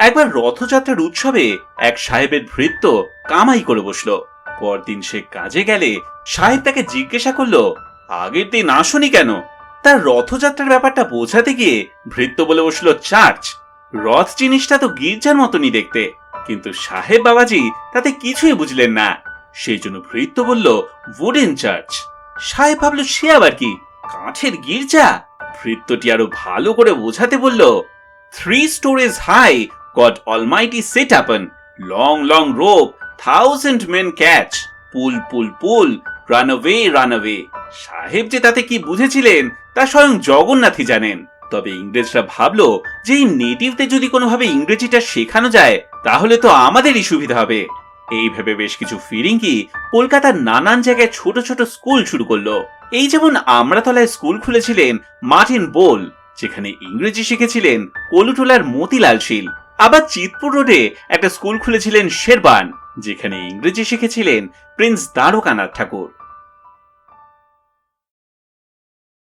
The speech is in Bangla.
একবার রথযাত্রার উৎসবে এক সাহেবের ভৃত্য কামাই করে বসল। পরদিন সে কাজে গেলে সাহেব তাকে জিজ্ঞাসা করল, আগের দিন আসনি কেন? তার রথযাত্রার ব্যাপারটা বোঝাতে গিয়ে ভৃত্য বলে বসল, চার্চ, রথ জিনিসটা তো গির্জার মতনই দেখতে। কিন্তু সাহেব বাবাজি তাতে কিছুই বুঝলেন না। সেই জন্য ভৃত্য বলল উডেন চার্চ সাহেব ভাবলো, সে আবার কি? কাঠের গির্জা? ভৃত্যটি আরও ভালো করে বোঝাতে বলল three storage high god almighty set upon long long rope thousand men catch pull pull pull run away run away সাহেব যে তাতে কি বুঝেছিলেন, তা স্বয়ং জগন্নাথই জানেন। তবে ইংরেজরা ভাবলো যে এই নেটিভদের যদি কোনোভাবে ইংরেজিটা শেখানো যায়, তাহলে তো আমাদেরই সুবিধা হবে। এই ভেবে বেশ কিছু ফিরিঙ্গি কলকাতার নানান জায়গায় ছোট ছোট স্কুল শুরু করল। এই যেমন আমরাতলায় স্কুল খুলেছিলেন মার্টিন বোল, যেখানে ইংরেজি শিখেছিলেন কলুটোলার মতিলাল শীল। আবার চিতপুর রোডে একটা স্কুল খুলেছিলেন শেরবান যেখানে ইংরেজি শিখেছিলেন প্রিন্স দ্বারকানাথ ঠাকুর।